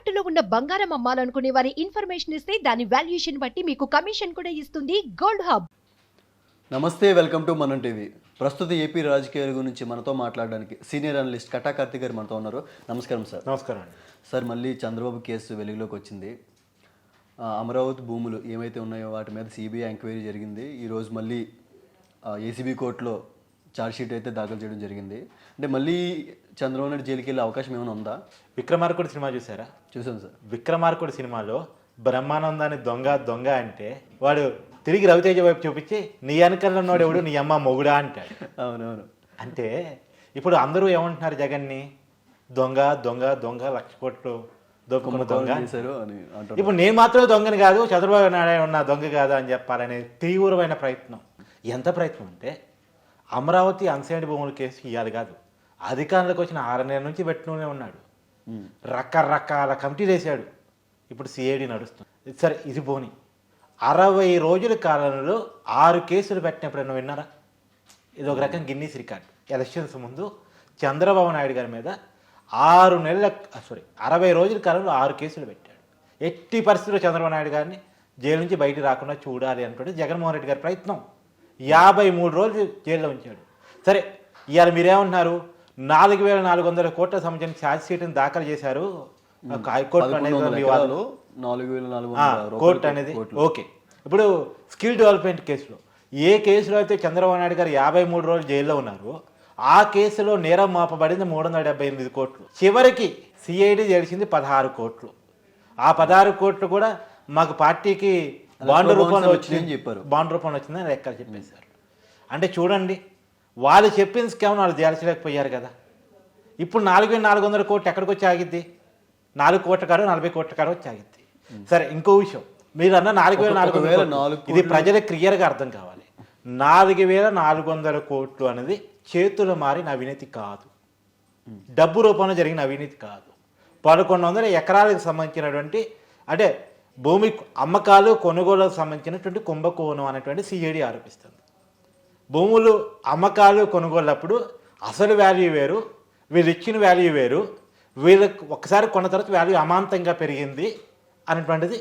తాకట్టులో ఉన్న బంగారం అమ్మాలనుకునే వారి ఇన్ఫర్మేషన్ ఇస్తే దాని వాల్యుయేషన్ బట్టి మీకు కమిషన్ కూడా ఇస్తుంది గోల్డ్ హబ్. నమస్తే వెల్కమ్ టు మనం టీవీ. ప్రస్తుత ఏపీ రాజకీయాల గురించి మనతో మాట్లాడడానికి సీనియర్ అనలిస్ట్ కటా కార్తిక్ గారు మనతో ఉన్నారు. నమస్కారం సార్. నమస్కారం సార్ మళ్ళీ చంద్రబాబు కేసు వెలుగులోకి వచ్చింది. అమరావతి భూములు ఏమైతే ఉన్నాయో వాటి మీద సిబిఐ ఎంక్వైరీ జరిగింది. ఈరోజు మళ్ళీ ఏసీబీ కోర్టులో ఛార్జ్షీట్ అయితే దాఖలు చేయడం జరిగింది. అంటే మళ్ళీ చంద్రబాబు నాయుడు జైలుకి వెళ్ళే అవకాశం ఏమైనా ఉందా? విక్రమార్కుడు సినిమా చూసారా? చూసాను సార్. విక్రమార్కుడు సినిమాలో బ్రహ్మానందాన్ని దొంగ దొంగ అంటే వాడు తిరిగి రవితేజ వైపు చూపించి నీ వెనకాల ఉన్నవాడు ఎవడు? నీ అమ్మ మొగుడా? అంటాడు. అవునవును. అంటే ఇప్పుడు అందరూ ఏమంటున్నారు జగన్ని? దొంగ దొంగ దొంగ లక్ష కోట్లు దొంగ. దొంగ చేశారు అని ఇప్పుడు నేను మాత్రమే దొంగని కాదు చంద్రబాబు నాయుడు ఉన్న దొంగ కాదు అని చెప్పాలనే తీవ్రమైన ప్రయత్నం. ఎంత ప్రయత్నం అంటే అమరావతి అన్సైడ్ భూముల కేసు ఇవ్వాలి కాదు. అధికారంలోకి వచ్చిన ఆరు నెలల నుంచి పెట్టుతూనే ఉన్నాడు. రకరకాల కమిటీలు వేసాడు ఇప్పుడు సిఐడి నడుస్తుంది. సరే ఇది పోని. అరవై రోజుల కాలంలో ఆరు కేసులు పెట్టినప్పుడు విన్నారా? ఇది ఒక రకం గిన్నీస్ రికార్డ్. ఎలక్షన్స్ ముందు చంద్రబాబు నాయుడు గారి మీద ఆరు నెలల సారీ అరవై రోజుల కాలంలో ఆరు కేసులు పెట్టాడు. ఎట్టి పరిస్థితుల్లో చంద్రబాబు నాయుడు గారిని జైలు నుంచి బయటికి రాకుండా చూడాలి అనుకుంటే జగన్మోహన్ రెడ్డి గారి ప్రయత్నం. యాభై మూడు రోజులు జైల్లో ఉంచాడు. సరే ఇవాళ మీరేమంటున్నారు? నాలుగు వేల నాలుగు వందల కోట్ల సంబంధించిన ఛార్జ్ షీట్ని దాఖలు చేశారు. హైకోర్టు అనేది కోర్టు అనేది. ఓకే. ఇప్పుడు స్కిల్ డెవలప్మెంట్ కేసులో ఏ కేసులో అయితే చంద్రబాబు నాయుడు గారు యాభై మూడు రోజులు జైల్లో ఉన్నారు ఆ కేసులో నేరం మోపబడింది మూడు వందల డెబ్బై ఎనిమిది కోట్లు. చివరికి సిఐడి తెలిసింది పదహారు కోట్లు. ఆ పదహారు కోట్లు కూడా మాకు పార్టీకి బాండ్ రూపంలో బాండ్స్ వచ్చింది. వచ్చినాయని చెప్పారు. బాండ్ రూపంలో వచ్చిందని లెక్కలు చెప్పేశారు. అంటే చూడండి వాళ్ళు చెప్పిన స్కామ్ వాళ్ళు తేల్చలేకపోయారు కదా. ఇప్పుడు నాలుగు వేల నాలుగు వందల కోట్లు ఎక్కడికి వచ్చి ఆగిద్ది? నాలుగు కోట్ల కాడ నలభై కోట్ల కాడ వచ్చి ఆగిద్ది. సరే ఇంకో విషయం. మీరు అన్న నాలుగు వేల నాలుగు వందల ఇది ప్రజలకు క్లియర్గా అర్థం కావాలి. నాలుగు వేల నాలుగు వందల కోట్లు అనేది చేతులు మారిన అవినీతి కాదు. డబ్బు రూపంలో జరిగిన అవినీతి కాదు. పదకొండు వందల ఎకరాలకు సంబంధించినటువంటి అంటే భూమి అమ్మకాలు కొనుగోలుకు సంబంధించినటువంటి కుంభకోణం అనేటువంటి సిఐడి ఆరోపిస్తుంది. భూములు అమ్మకాలు కొనుగోళ్ళప్పుడు అసలు వాల్యూ వేరు వీళ్ళు ఇచ్చిన వాల్యూ వేరు వీళ్ళకి ఒకసారి కొన్న తర్వాత వాల్యూ అమాంతంగా పెరిగింది అనేటువంటిది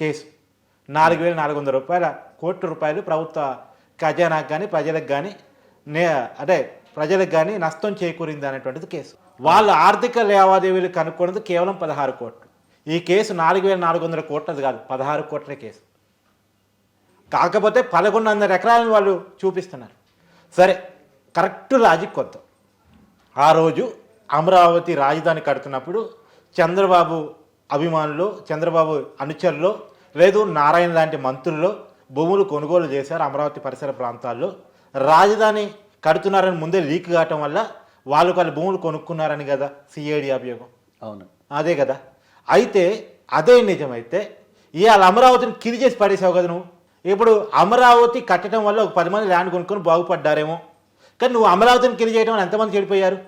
కేసు. నాలుగు వేల నాలుగు వందల రూపాయల కోట్ల రూపాయలు ప్రభుత్వ ఖజానాకు కానీ ప్రజలకు కానీ నే అంటే ప్రజలకు కానీ నష్టం చేకూరింది అనేటువంటిది కేసు. వాళ్ళ ఆర్థిక లావాదేవీలు కనుక్కున్నది కేవలం పదహారు కోట్లు. ఈ కేసు నాలుగు వేల నాలుగు వందల కోట్లది కాదు పదహారు కోట్ల కేసు. కాకపోతే పదకొండు వందల ఎకరాలను వాళ్ళు చూపిస్తున్నారు. సరే కరెక్ట్ లాజిక్ కొత్త ఆ రోజు అమరావతి రాజధాని కడుతున్నప్పుడు చంద్రబాబు అభిమానులు చంద్రబాబు అనుచరులు లేదు నారాయణ లాంటి మంత్రులు భూములు కొనుగోలు చేశారు అమరావతి పరిసర ప్రాంతాల్లో. రాజధాని కడుతున్నారని ముందే లీక్ కావటం వల్ల వాళ్ళు వాళ్ళ భూములు కొనుక్కున్నారని కదా సిఐడి అభియోగం. అవును. అదే కదా. అయితే అదే నిజమైతే ఇవాళ అమరావతిని కిరి చేసి పడేసావు కదా నువ్వు. ఇప్పుడు అమరావతి కట్టడం వల్ల ఒక పది మంది ల్యాండ్ కొనుక్కొని బాగుపడ్డారేమో. కానీ నువ్వు అమరావతిని కిరి చేయడం వల్ల ఎంతమంది చెడిపోయారు?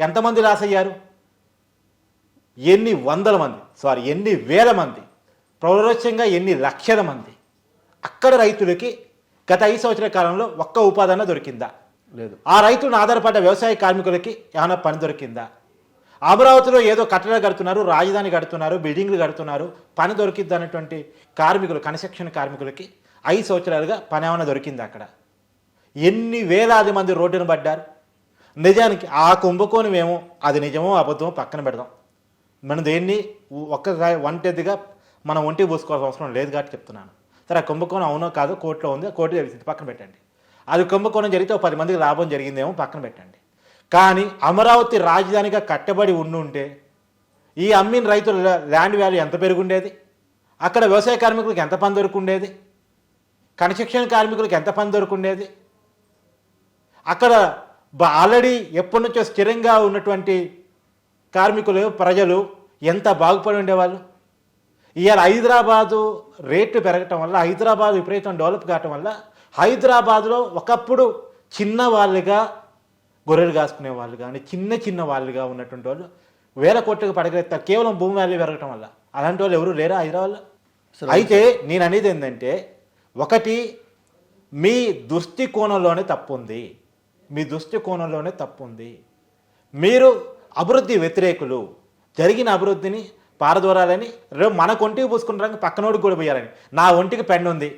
ఎంతమంది లాస్ అయ్యారు? ఎన్ని వందల మంది సారీ ఎన్ని వేల మంది ప్రౌఢోత్సంగా ఎన్ని లక్షల మంది అక్కడ రైతులకి గత ఐదు సంవత్సరాల కాలంలో ఒక్క ఉపాధి దొరికిందా? లేదు. ఆ రైతులను ఆధారపడ్డ వ్యవసాయ కార్మికులకి ఏమైనా పని దొరికిందా? అమరావతిలో ఏదో కట్టడాలు కడుతున్నారు రాజధాని కడుతున్నారు బిల్డింగ్లు కడుతున్నారు పని దొరికిద్ది అనేటువంటి కార్మికులు కన్స్ట్రక్షన్ కార్మికులకి ఐదు సంవత్సరాలుగా పని ఏమైనా దొరికింది అక్కడ. ఎన్ని వేలాది మంది రోడ్డున పడ్డారు. నిజానికి ఆ కుంభకోణం ఏమో అది నిజమో అబద్ధమో పక్కన పెడదాం. మనం దేన్ని ఒక్క వంటదిగా మనం ఒంటి పోసుకోవాల్సిన అవసరం లేదు కాబట్టి చెప్తున్నాను. సరే ఆ కుంభకోణం అవునో కాదో కోర్టులో ఉంది కోర్టు తెలిసింది పక్కన పెట్టండి. అది కుంభకోణం జరిగితే ఒక పది మందికి లాభం జరిగిందేమో పక్కన పెట్టండి. కానీ అమరావతి రాజధానిగా కట్టబడి ఉండుంటే ఈ అమ్మిన రైతుల ల్యాండ్ వాల్యూ ఎంత పెరుగుండేది? అక్కడ వ్యవసాయ కార్మికులకు ఎంత పని దొరుకుండేది? కన్స్ట్రక్షన్ కార్మికులకు ఎంత పని దొరుకుండేది? అక్కడ ఆల్రెడీ ఎప్పటి నుంచో స్థిరంగా ఉన్నటువంటి కార్మికులు ప్రజలు ఎంత బాగుపడి ఉండేవాళ్ళు? ఇవాళ హైదరాబాదు రేట్లు పెరగటం వల్ల హైదరాబాద్ విపరీతం డెవలప్ కావటం వల్ల హైదరాబాద్లో ఒకప్పుడు చిన్న వాళ్ళుగా గొర్రెలు కాసుకునే వాళ్ళు కానీ చిన్న చిన్న వాళ్ళుగా ఉన్నటువంటి వాళ్ళు వేల కోట్లకు పడగలుగుతారు కేవలం భూమి వాల్యూ పెరగటం వల్ల. అలాంటి వాళ్ళు ఎవరు లేరా హైదరాబాద్లో. అయితే నేను అనేది ఏంటంటే ఒకటి మీ దృష్టికోణంలోనే తప్పు ఉంది మీ దృష్టికోణంలోనే తప్పు ఉంది మీరు అభివృద్ధి వ్యతిరేకులు. జరిగిన అభివృద్ధిని పారదూరాలని రేపు మన ఒంటికి పూసుకుంటానికి పక్కనోడికి కూడా పోయాలని. నా ఒంటికి పెన్ను ఉంది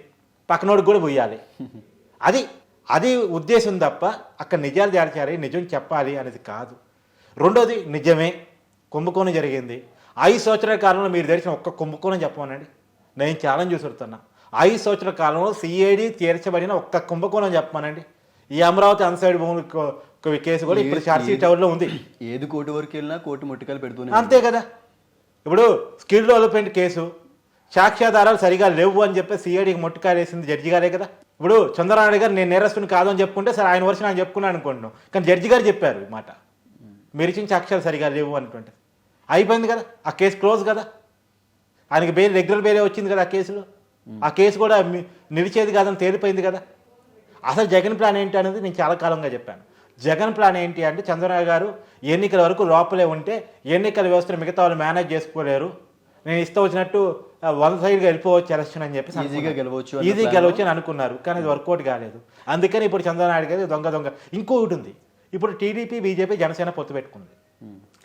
పక్కనోడికి కూడా పోయాలి. అది అది ఉద్దేశం తప్ప అక్కడ నిజాలు దాల్చాలి నిజం చెప్పాలి అనేది కాదు. రెండోది నిజమే. కుంభకోణం జరిగింది. ఐదు సంవత్సరాల కాలంలో మీరు తెలిసిన ఒక్క కుంభకోణం చెప్పమనండి. నేను ఛాలెంజ్ చూసుడుతున్నా ఐదు సంవత్సరాల కాలంలో సిఐడి తీర్చబడిన ఒక్క కుంభకోణం చెప్పమనండి. ఈ అమరావతి అన్సైడ్ భూముల కేసు కూడా ఇప్పుడు చార్జ్షీట్ టవర్లో ఉంది. ఏది కోర్టు వరకు వెళ్ళినా కోర్టు ముట్టికాయలు పెడుతూనే అంతే కదా. ఇప్పుడు స్కిల్ డెవలప్మెంట్ కేసు సాక్ష్యాధారాలు సరిగా లేవు అని చెప్పి సిఐడికి ముట్టుకాయలు వేసింది జడ్జి గారే కదా. ఇప్పుడు చంద్రనారాయణ గారు నేను నేరస్తుని కాదు అని చెప్పుకుంటే సరే ఆయన వర్షం ఆయన చెప్పుకున్నాను అనుకుంటున్నాం కానీ జడ్జి గారు చెప్పారు ఈ మాట. మీరు ఇచ్చిన సాక్ష్యాలు సరిగా లేవు అనుకుంటే అయిపోయింది కదా. ఆ కేసు క్లోజ్ కదా. ఆయనకి బెయిల్ రెగ్యులర్ బెయిలే వచ్చింది కదా ఆ కేసులో. ఆ కేసు కూడా నిలిచేది కాదని తేలిపోయింది కదా. అసలు జగన్ ప్లాన్ ఏంటి అనేది నేను చాలా కాలంగా చెప్పాను. జగన్ ప్లాన్ ఏంటి అంటే చంద్రబాబు గారు ఎన్నికల వరకు లోపలే ఉంటే ఎన్నికల వ్యవస్థను మిగతా వాళ్ళు మేనేజ్ చేసుకోలేరు. నేను ఇష్టం వచ్చినట్టు వన్ సైడ్గా వెళ్ళిపోవచ్చు ఎలక్షన్ అని చెప్పి ఈజీగా గెలవచ్చు అన్న ఈజీ plan గెలవచ్చు అని అనుకున్నారు. కానీ అది వర్కౌట్ కాలేదు. అందుకని ఇప్పుడు చంద్రబాబు గారు దొంగ దొంగ. ఇంకొకటి ఉంది. ఇప్పుడు టీడీపీ బీజేపీ జనసేన పొత్తు పెట్టుకుంది.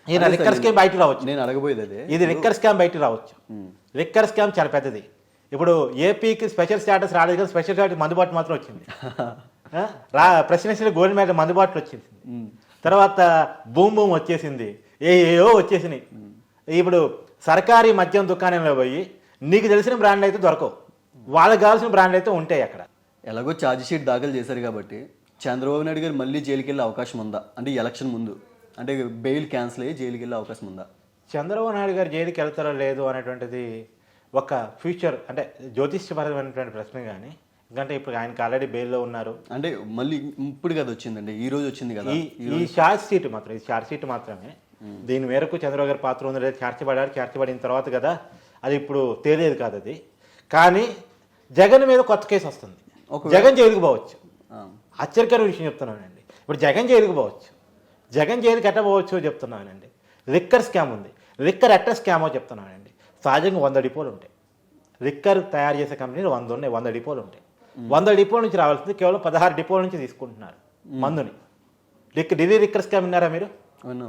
ఈయన లిక్కర్ స్కీమ్ బయటకు రావచ్చు. నేను అడగబోయేది అదే. ఇది లిక్కర్ స్కామ్ బయటకు రావచ్చు. లిక్కర్ స్కామ్ చాలా పెద్దది. ఇప్పుడు ఏపీకి స్పెషల్ స్టాటస్ రాలేదు కానీ స్పెషల్ స్టాటస్ మందుబాటు మాత్రం వచ్చింది? రా ప్రెసిడెన్షియల్ గోల్డ్ మెడల్ మందుబాటులో వచ్చింది. తర్వాత బూమ్ బూమ్ వచ్చేసింది. ఏ ఏవో వచ్చేసినాయి ఇప్పుడు సర్కారీ మద్యం దుకాణంలో పోయి నీకు తెలిసిన బ్రాండ్ అయితే దొరకవు. వాళ్ళకి కావాల్సిన బ్రాండ్ అయితే ఉంటాయి అక్కడ. ఎలాగో ఛార్జ్ షీట్ దాఖలు చేశారు కాబట్టి చంద్రబాబు నాయుడు గారు మళ్ళీ జైలుకి వెళ్ళే అవకాశం ఉందా? అంటే ఎలక్షన్ ముందు. అంటే బెయిల్ క్యాన్సిల్ అయ్యి జైలుకి వెళ్ళే అవకాశం ఉందా? చంద్రబాబు నాయుడు గారు జైలుకి వెళ్తారో లేదు అనేటువంటిది ఒక ఫ్యూచర్ అంటే జ్యోతిష్యపరమైనటువంటి ప్రశ్న కానీ ఎందుకంటే ఇప్పుడు ఆయనకి ఆల్రెడీ బెయిల్లో ఉన్నారు. అంటే మళ్ళీ ఇప్పుడు కదా వచ్చిందండి ఈ రోజు వచ్చింది కదా? ఈ షార్ట్ సీట్ మాత్రం ఈ షార్ట్ సీట్ మాత్రమే. దీని మేరకు చంద్రబాబు గారి పాత్ర ఉంది లేదా చేర్చబడారు చేర్చబడిన తర్వాత కదా అది ఇప్పుడు తేలేదు కాదు అది. కానీ జగన్ మీద కొత్త కేసు వస్తుంది. జగన్ జైలుకు పోవచ్చు. ఆ, ఆశ్చర్యకరమైన విషయం చెప్తున్నానండి. ఇప్పుడు జగన్ జైలుకు పోవచ్చు. జగన్ జైలుకి ఎట్ట పోవచ్చు చెప్తున్నానండి. లిక్కర్ స్కామ్ ఉంది. లిక్కర్ ఎట్ట స్కామో చెప్తున్నానండి. సహజంగా వంద డిపోలు ఉంటాయి. లిక్కర్ తయారు చేసే కంపెనీలు వంద ఉన్నాయి వంద డిపోలు ఉంటాయి. వంద డిపోల నుంచి రావాల్సింది కేవలం పదహారు డిపోల నుంచి తీసుకుంటున్నారు మందుని. లిక్ ఢిల్లీ లిక్కర్ స్కామ్ విన్నారా మీరు.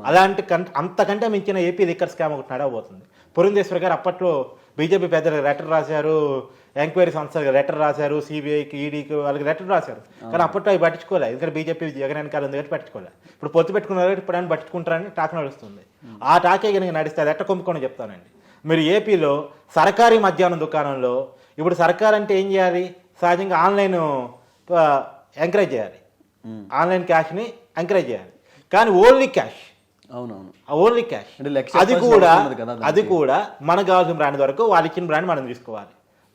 అలాంటి కంట అంతకంటే మించిన ఏపీ లిక్కర్ స్కామ్ ఒకటి నడవబోతుంది. పురంధేశ్వర్ గారు అప్పట్లో బీజేపీ పెద్దలకు లెటర్ రాశారు ఎంక్వైరీ సంస్థలకు లెటర్ రాశారు సిబిఐకి ఈడీకి వాళ్ళకి లెటర్ రాశారు. కానీ అప్పట్లో అవి పట్టించుకోలేదు ఎందుకంటే బీజేపీ జగన్ వెనకాల ఉంది కాబట్టి పట్టించుకోలేదు ఇప్పుడు పొత్తు పెట్టుకున్నారు ఇప్పుడు ఆయన పట్టించుకుంటారని టాక్ నడుస్తుంది. ఆ టాకే కనుక నడిస్తే అది ఎట్ట కొమ్ముకొని చెప్తానండి. మీరు ఏపీలో సర్కారీ మధ్యాహ్నం దుకాణంలో ఇప్పుడు సర్కార్ అంటే ఏం చేయాలి? సహజంగా ఆన్లైన్ ఎంకరేజ్ చేయాలి. ఆన్లైన్ క్యాష్ని ఎంకరేజ్ చేయాలి. కానీ ఓన్లీ క్యాష్. అవునవును. Only cash. అది కూడా. అది కూడా మనకు కావాల్సిన బ్రాండ్ వరకు వాళ్ళు ఇచ్చిన బ్రాండ్ మనం తీసుకోవాలి.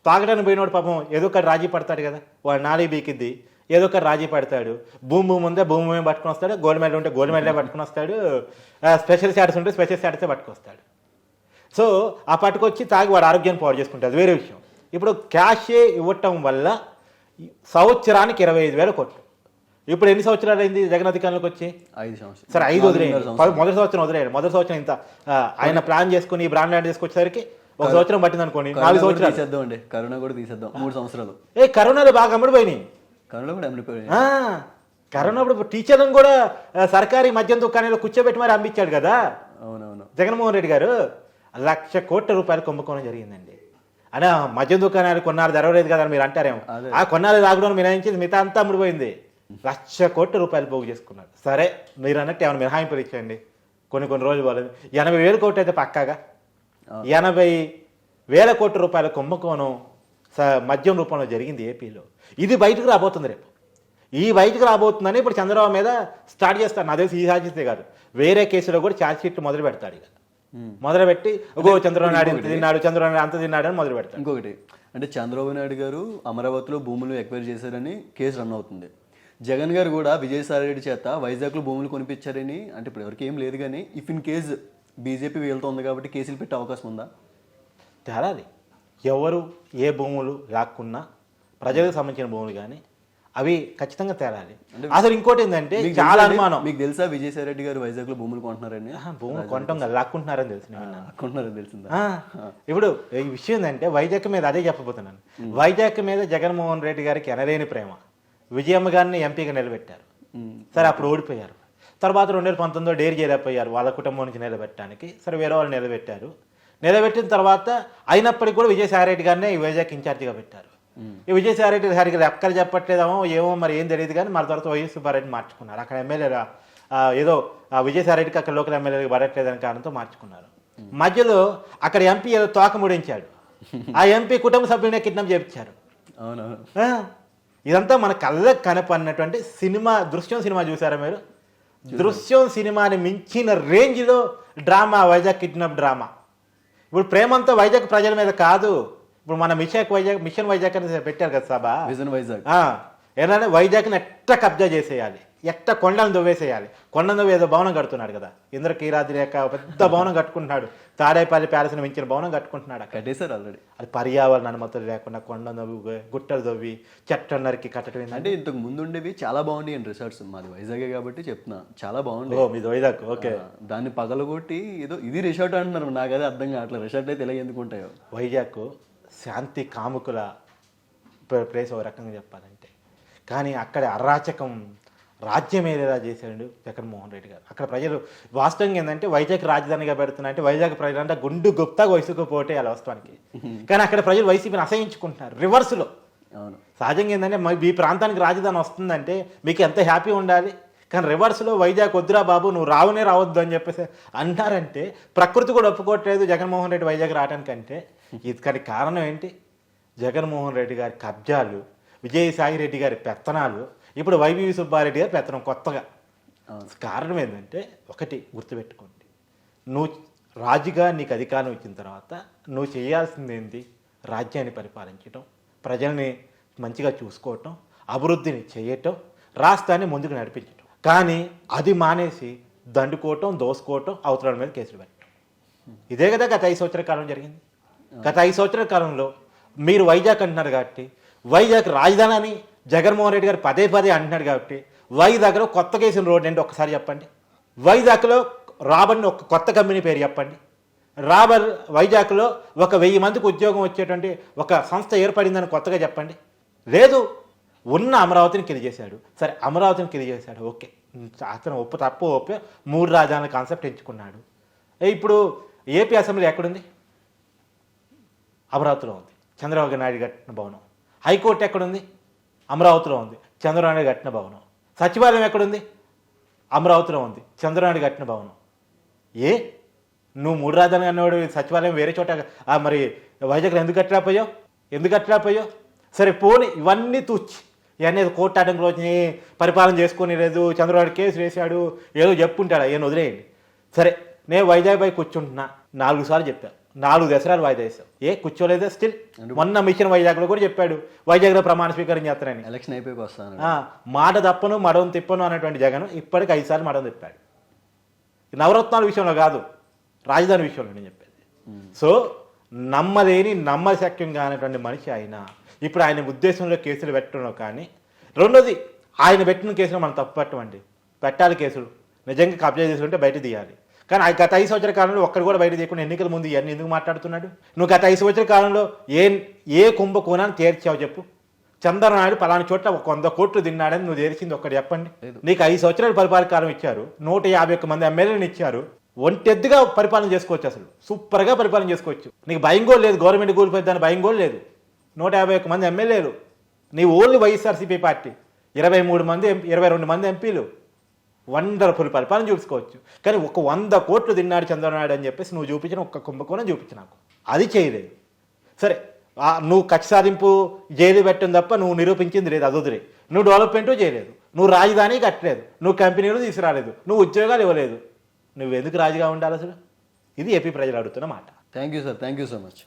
తాగడానికి పోయినోడు పాపం ఏదో ఒకటి రాజీ పడతాడు కదా. వాడు నాలుగు బీకిద్ది. ఏదో ఒకటి రాజీ పడతాడు. భూమి భూమి ఉంటే భూమి భూమి పట్టుకుని వస్తాడు. గోల్డ్ మెడల్ ఉంటే గోల్డ్ మెడలే పట్టుకుని వస్తాడు. స్పెషల్ స్టాటస్ ఉంటే స్పెషల్ స్టాటసే పట్టుకొస్తాడు. సో ఆ పట్టుకొచ్చి తాగి వాడు ఆరోగ్యాన్ని పాడు చేసుకుంటాడు అది వేరే విషయం. ఇప్పుడు క్యాషే ఇవ్వటం వల్ల సంవత్సరానికి ఇరవై ఐదు వేల కోట్లు. ఇప్పుడు ఎన్ని సంవత్సరాలు అయింది జగన్ అధికారంలోకి వచ్చి? ఐదు సంవత్సరాలు. సరే ఐదు వదిలేయండి. పది- మొదటి సంవత్సరం వదిలేయండి. మొదటి సంవత్సరం ఇంత ఆయన ప్లాన్ చేసుకుని ఈ బ్రాండ్ ల్యాండ్ తీసుకొచ్చేసరికి ఒక సంవత్సరం పట్టింది అనుకోండి నాలుగు సంవత్సరాలు. తీసేద్దాం అండి. కరోనా కూడా తీసేద్దాం. మూడు సంవత్సరాలు. ఏ కరోనాలో బాగా అమ్ముడుపోయినాయి కరోనా కూడా కరోనా అప్పుడు టీచర్లను కూడా సర్కారీ మద్యం దుకాణంలో కూర్చోబెట్టి మరి అమ్మించాడు కదా? అవునవును. జగన్మోహన్ రెడ్డి గారు. లక్ష కోట్ల రూపాయలు కుంభకోణం జరిగిందండి. అనే మద్యం దుకాణాలు కొన్నారు తెరవలేదు కదా మీరు అంటారేమో. ఆ కొన్నాళ్ళు తాగడం మినహాయించింది మిగతా అంతా అమ్ముడిపోయింది లక్ష కోట్ల రూపాయలు పోగు చేసుకున్నారు సరే మీరు అన్నట్టు ఏమైనా మినహాయింపులు ఇచ్చేయండి. కొన్ని కొన్ని రోజులు పోలేదు. ఎనభై వేల కోట్లు అయితే పక్కాగా. ఎనభై వేల కోట్ల రూపాయల కుంభకోణం స- మద్యం రూపంలో జరిగింది ఏపీలో. ఇది బయటకు రాబోతుంది రేపు. ఈ బయటకు రాబోతుందని ఇప్పుడు చంద్రబాబు మీద స్టార్ట్ చేస్తారు. నా తెలిసి ఈ సాధ్యతే కాదు. వేరే కేసులో కూడా ఛార్జ్ షీట్ మొదలు పెడతాడు ఇక. ఉమ్. మొదలు పెట్టి ఓ చంద్రబాబు నాయుడు ఇంత తిన్నాడు చంద్రబాబు నాయుడు అంత తిన్నాడు అని మొదలు పెడతాడు. ఇంకొకటి. అంటే చంద్రబాబు నాయుడు గారు అమరావతిలో భూములు ఎక్వైర్ చేశారని కేసు రన్ అవుతుంది. జగన్ గారు కూడా విజయసాయి రెడ్డి చేత వైజాగ్లో భూములు కొనిపించారని అంటే ఇప్పుడు ఎవరికి ఏం లేదు కానీ ఇఫ్ ఇన్ కేసు బీజేపీ వీళ్ళతో ఉంది కాబట్టి కేసులు పెట్టే అవకాశం ఉందా? తేలాలి ఎవరు ఏ భూములు లాక్కున్నా ప్రజలకు సంబంధించిన భూములు కానీ అవి ఖచ్చితంగా తేలాలి. అసలు ఇంకోటి ఏంటంటే చాలా? అనుమానం. మీకు తెలుసా విజయసాయి రెడ్డి గారు వైజాగ్లో భూములు కొంటున్నారని? భూములు కొనటం కదా లాక్కుంటున్నారని తెలిసి నేను విన్నాను. కొంటున్నారని తెలిసిందా? ఇప్పుడు ఈ విషయం ఏంటంటే వైజాగ్ మీద అదే చెప్పబోతున్నాను. వైజాగ్ మీద జగన్మోహన్ రెడ్డి గారికి ఎనలేని ప్రేమ. విజయమ్మ గారిని ఎంపీగా నిలబెట్టారు. సరే అప్పుడు ఓడిపోయారు. తర్వాత రెండు వేల పంతొమ్మిదిలో డేర్ చేయలేకపోయారు వాళ్ళ కుటుంబం నుంచి నిలబెట్టడానికి. సరే వేరే వాళ్ళు నిలబెట్టారు. నిలబెట్టిన తర్వాత అయినప్పటికీ కూడా విజయసాయిరెడ్డి గారినే ఈ వైజాగ్ ఇన్ఛార్జిగా పెట్టారు. ఈ విజయసాయిరెడ్డి సరిగ్గా ఎక్కడ చెప్పట్లేదేమో ఏమో మరి ఏం తెలియదు కానీ మరి తర్వాత వైఎస్ సుబ్బారెడ్డి మార్చుకున్నారు. అక్కడ ఎమ్మెల్యే ఏదో విజయసాయిరెడ్డికి అక్కడ లోకల్ ఎమ్మెల్యేకి పడట్లేదని కారణంతో మార్చుకున్నారు. మధ్యలో అక్కడ ఎంపీ ఏదో తోక ముడించాడు. ఆ ఎంపీ కుటుంబ సభ్యులనే కిడ్నాప్ చేయించారు అవునవును. ఆ, ఇదంతా మన కళ్ళకు కనపడినటువంటి సినిమా దృశ్యం సినిమా చూసారా మీరు? దృశ్యం సినిమాని మించిన రేంజ్లో డ్రామా వైజాగ్ కిడ్నాప్ డ్రామా. ఇప్పుడు ప్రేమంతో వైజాగ్ ప్రజల మీద కాదు. ఇప్పుడు మన మిషన్ వైజాగ్ మిషన్ వైజాగ్ అని పెట్టారు కదా సభ. విజన్ వైజాగ్. ఆ, ఏంటంటే వైజాగ్ని ఎట్ట కబ్జా చేసేయాలి? ఎట్ట కొండలను దువ్వేసేయాలి కొండను దువ్వి ఏదో భవనం కడుతున్నాడు కదా. ఇంద్రకీరాది రేఖ ఒక పెద్ద భవనం కట్టుకుంటున్నాడు. తాడేపల్లి ప్యాలెస్ని మించిన భవనం కట్టుకుంటున్నాడు అక్కడ. కట్టేశారు ఆల్రెడీ. అది పర్యావరణ అనుమతులు లేకుండా కొండ దవ్వి గుట్టలు దవ్వి చెట్టు నరికి కట్టడం ఏంటంటే అంటే ఇంతకు ముందు ఉండేవి చాలా బాగుండేవి రిసార్ట్స్. మాది వైజాగే కాబట్టి చెప్తున్నా. చాలా బాగుండే ఓ మీది వైజాగ్. ఓకే. దాన్ని పగలగొట్టి ఏదో ఇది రిసార్ట్ అంటున్నారు. నాకు అదే అర్థం కావట్లేదు. రిసార్ట్ అయితే ఇలా ఎందుకు ఉంటాయో. వైజాగ్ శాంతి కాముకుల ప్లేస్ ఒక రకంగా చెప్పాలంటే. కానీ అక్కడ అరాచకం రాజ్యం ఏదేలా చేశాడు జగన్మోహన్ రెడ్డి గారు. అక్కడ ప్రజలు వాస్తవంగా ఏంటంటే వైజాగ్ రాజధానిగా పెడుతున్నా అంటే వైజాగ్ ప్రజలు అంటే గుండు గుప్తాగా వైసుకుపోటేయాలి వాస్తవానికి. కానీ అక్కడ ప్రజలు వైసీపీని అసహించుకుంటున్నారు రివర్స్లో. అవును. సహజంగా ఏంటంటే మీ ప్రాంతానికి రాజధాని వస్తుందంటే మీకు ఎంత హ్యాపీ ఉండాలి? కానీ రివర్స్లో వైజాగ్ వద్దురా బాబు నువ్వు రావునే రావద్దు అని చెప్పేసి అన్నారంటే ప్రకృతి కూడా ఒప్పుకోవట్లేదు జగన్మోహన్ రెడ్డి వైజాగ్ రావడానికంటే ఇది కానీ కారణం ఏంటి? జగన్మోహన్ రెడ్డి గారి కబ్జాలు విజయసాయి రెడ్డి గారి పెత్తనాలు ఇప్పుడు వైవి సుబ్బారెడ్డి గారి పెత్తనం కొత్తగా. కారణం ఏంటంటే ఒకటి గుర్తుపెట్టుకోండి. నువ్వు రాజుగా నీకు అధికారం ఇచ్చిన తర్వాత నువ్వు చేయాల్సింది ఏంటి రాజ్యాన్ని పరిపాలించటం ప్రజల్ని మంచిగా చూసుకోవటం అభివృద్ధిని చేయటం రాష్ట్రాన్ని ముందుకు నడిపించటం. కానీ అది మానేసి దండుకోవటం దోసుకోవటం అవతరాల మీద కేసులు పెట్టడం ఇదే కదా గత ఐదు సంవత్సరాల కాలం జరిగింది. గత ఐదు సంవత్సరాల కాలంలో మీరు వైజాగ్ అంటున్నారు కాబట్టి వైజాగ్ రాజధాని అని జగన్మోహన్ రెడ్డి గారు పదే పదే అంటున్నాడు కాబట్టి వైజాగ్లో కొత్త కేసిన రోడ్ ఏంటి ఒకసారి చెప్పండి. వైజాగ్లో రాబడిని ఒక కొత్త కంపెనీ పేరు చెప్పండి. రాబర్ వైజాగ్లో ఒక వెయ్యి మందికి ఉద్యోగం వచ్చేటువంటి ఒక సంస్థ ఏర్పడిందని కొత్తగా చెప్పండి. లేదు ఉన్న అమరావతిని కిలి చేశాడు. సరే అమరావతిని కిలి చేశాడు. ఓకే. అతను ఒప్పు తప్పు ఒప్పు మూడు రాజధానుల కాన్సెప్ట్ ఎంచుకున్నాడు. ఇప్పుడు ఏపీ అసెంబ్లీ ఎక్కడుంది? అమరావతిలో ఉంది. చంద్రబాబు నాయుడు కట్టిన భవనం. హైకోర్టు ఎక్కడుంది? అమరావతిలో ఉంది. చంద్రబాబు నాయుడు కట్టిన భవనం. సచివాలయం ఎక్కడుంది? అమరావతిలో ఉంది. చంద్రబాబు నాయుడు కట్టిన భవనం. ఏ? నువ్వు మూడు రాజధాని అన్నవాడు సచివాలయం వేరే చోట మరి వైజాగ్లో ఎందుకు కట్టలేకపోయావు? ఎందుకు కట్టలేకపోయావు? సరే పోని ఇవన్నీ తూచి. ఇవన్నీ కోర్టు ఆటంకులు వచ్చినాయి పరిపాలన చేసుకుని లేదు చంద్రబాబు కేసు వేశాడు ఏదో చెప్పుంటాడు ఏం వదిలేయండి. సరే నేను వైజాగ్ పై కూర్చుంటున్నా. నాలుగు సార్లు చెప్పాను నాలుగు దసరాలు వాయిదా వేసావు ఏ కూర్చోలేదా స్టిల్ మొన్న మిషన్ వైజాగ్లో కూడా చెప్పాడు వైజాగ్లో ప్రమాణ స్వీకారం చేస్తానని. ఎలక్షన్ అయిపోయి వస్తాను మాట తప్పను మడవం తిప్పను అనేటువంటి జగన్ ఇప్పటికి ఐదు సార్లు మడవం తిప్పాడు. నవరత్నాల విషయంలో కాదు రాజధాని విషయంలో నేను చెప్పేది. సో నమ్మలేని నమ్మశక్యంగా అనేటువంటి మనిషి ఆయన. ఇప్పుడు ఆయన ఉద్దేశంలో కేసులు పెట్టడం కానీ రెండోది ఆయన పెట్టిన కేసులు మనం తప్పు పెట్టమండి. పెట్టాలి కేసులు. నిజంగా కబ్జా చేసుకుంటే బయట తీయాలి. కానీ ఆ గత ఐదు సంవత్సరాల కాలంలో ఒక్కడు కూడా బయట తీయకుండా ఎన్నికల ముందు ఇవన్నీ ఎందుకు మాట్లాడుతున్నాడు? నువ్వు గత ఐదు సంవత్సరాల కాలంలో ఏ ఏ కుంభకోణాన్ని తీర్చావు చెప్పు. చంద్రనాయుడు పలానా చోట్ల ఒక వంద కోట్లు తిన్నాడని నువ్వు తెరిచింది ఒక్కటి చెప్పండి. నీకు ఐదు సంవత్సరాల పరిపాలన కాలం ఇచ్చారు. నూట యాభై ఒక్క మంది ఎమ్మెల్యేలను ఇచ్చారు. ఒంటెద్దుగా పరిపాలన చేసుకోవచ్చు అసలు. సూపర్గా పరిపాలన చేసుకోవచ్చు. నీకు భయం కూడా లేదు. గవర్నమెంట్ కూలిపోయిందని భయం కూడా లేదు. నూట యాభై ఒక్క మంది ఎమ్మెల్యేలు. నీ ఓన్లీ వైఎస్ఆర్సీపీ పార్టీ. ఇరవై మూడు మంది ఇరవై రెండు మంది ఎంపీలు. వండర్ఫుల్ పరిపాలన చూసుకోవచ్చు కానీ ఒక వంద కోట్లు తిన్నాడు చంద్రనాయుడు అని చెప్పేసి నువ్వు చూపించిన ఒక్క కుంభకోణం చూపించు నాకు. అది చేయలేదు. సరే నువ్వు కక్ష సాధింపు జైలు పెట్టడం తప్ప నువ్వు నిరూపించింది లేదు అదొదిలే నువ్వు డెవలప్మెంటు చేయలేదు. నువ్వు రాజధాని కట్టలేదు. నువ్వు కంపెనీలు తీసుకురాలేదు. నువ్వు ఉద్యోగాలు ఇవ్వలేదు. నువ్వు ఎందుకు రాజుగా ఉండాలి అసలు? ఇది ఏపీ ప్రజలు అడుగుతున్న మాట. Thank you sir thank you so much